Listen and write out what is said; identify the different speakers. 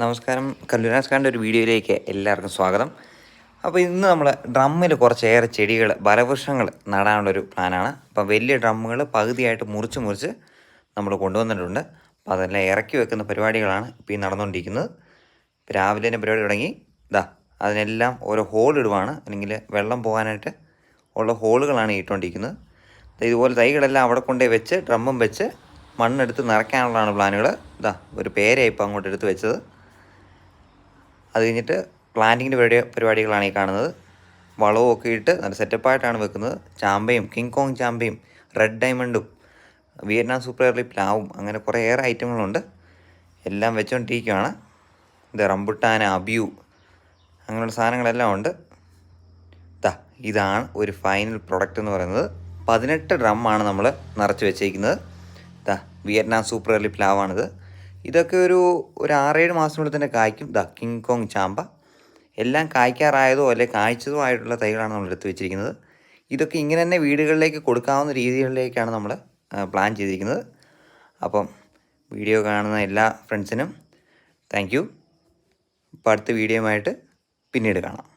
Speaker 1: നമസ്കാരം. കല്ലുരാസ്കാരന്റെ ഒരു വീഡിയോയിലേക്ക് എല്ലാവർക്കും സ്വാഗതം. അപ്പോൾ ഇന്ന് നമ്മൾ ഡ്രമ്മിൽ കുറച്ചേറെ ചെടികൾ ബലവൃക്ഷങ്ങൾ നടാനുള്ളൊരു പ്ലാനാണ്. അപ്പോൾ വലിയ ഡ്രമ്മുകൾ പകുതിയായിട്ട് മുറിച്ച് മുറിച്ച് നമ്മൾ കൊണ്ടുവന്നിട്ടുണ്ട്. അപ്പോൾ അതെല്ലാം ഇറക്കി വെക്കുന്ന പരിപാടികളാണ് ഇപ്പോൾ ഈ നടന്നുകൊണ്ടിരിക്കുന്നത്. രാവിലെ തന്നെ പരിപാടി തുടങ്ങി. ഇതാ അതിനെല്ലാം ഓരോ ഹോൾ ഇടുവാണ്. അല്ലെങ്കിൽ വെള്ളം പോകാനായിട്ട് ഉള്ള ഹോളുകളാണ് ഇട്ടുകൊണ്ടിരിക്കുന്നത്. ഇതുപോലെ തൈകളെല്ലാം അവിടെ കൊണ്ടേ വെച്ച് ഡ്രമ്മും വെച്ച് മണ്ണെടുത്ത് നിറയ്ക്കാനുള്ളതാണ് പ്ലാനുകൾ ഇതാ ഒരു പേരായി ഇപ്പോൾ അങ്ങോട്ട് എടുത്ത് വെച്ചത്. അത് കഴിഞ്ഞിട്ട് പ്ലാന്റിങ്ങിന്റെ പരിപാടി പരിപാടികളാണ് ഈ കാണുന്നത്. വളവും ഒക്കെ ഇട്ട് നല്ല സെറ്റപ്പായിട്ടാണ് വെക്കുന്നത്. ചാമ്പയും കിങ് കോങ് ചാമ്പയും റെഡ് ഡയമണ്ടും വിയറ്റ്നാം സൂപ്പർ എയർലി പ്ലാവും അങ്ങനെ കുറേ ഏറെ ഐറ്റങ്ങളുണ്ട് എല്ലാം വെച്ചുകൊണ്ടിരിക്കുകയാണ് ഇത് റംബുട്ടാന അബ്യൂ അങ്ങനെയുള്ള സാധനങ്ങളെല്ലാം ഉണ്ട്. ദാ ഇതാണ് ഒരു ഫൈനൽ പ്രൊഡക്റ്റ് എന്ന് പറയുന്നത്. പതിനെട്ട് ഡ്രമ്മാണ് നമ്മൾ നിറച്ച് വെച്ചേക്കുന്നത്. ദാ വിയറ്റ്നാം സൂപ്പർ എർലി പ്ലാവാണിത് ഇതൊക്കെ ഒരു ഒരു ആറേഴ് മാസത്തിനുള്ളിൽ തന്നെ കായ്ക്കും. ദ കിങ് കോങ് ചാമ്പ. എല്ലാം കായ്ക്കാറായതോ അല്ലെ കായ്ച്ചതോ ആയിട്ടുള്ള തൈകളാണ് നമ്മൾ എടുത്തു വെച്ചിരിക്കുന്നത്. ഇതൊക്കെ ഇങ്ങനെ തന്നെ വീടുകളിലേക്ക് കൊടുക്കാവുന്ന രീതികളിലേക്കാണ് നമ്മൾ പ്ലാൻ ചെയ്തിരിക്കുന്നത്. അപ്പം വീഡിയോ കാണുന്ന എല്ലാ ഫ്രണ്ട്സിനും താങ്ക് യു. അപ്പോൾ അടുത്ത വീഡിയോയുമായിട്ട് പിന്നീട് കാണാം.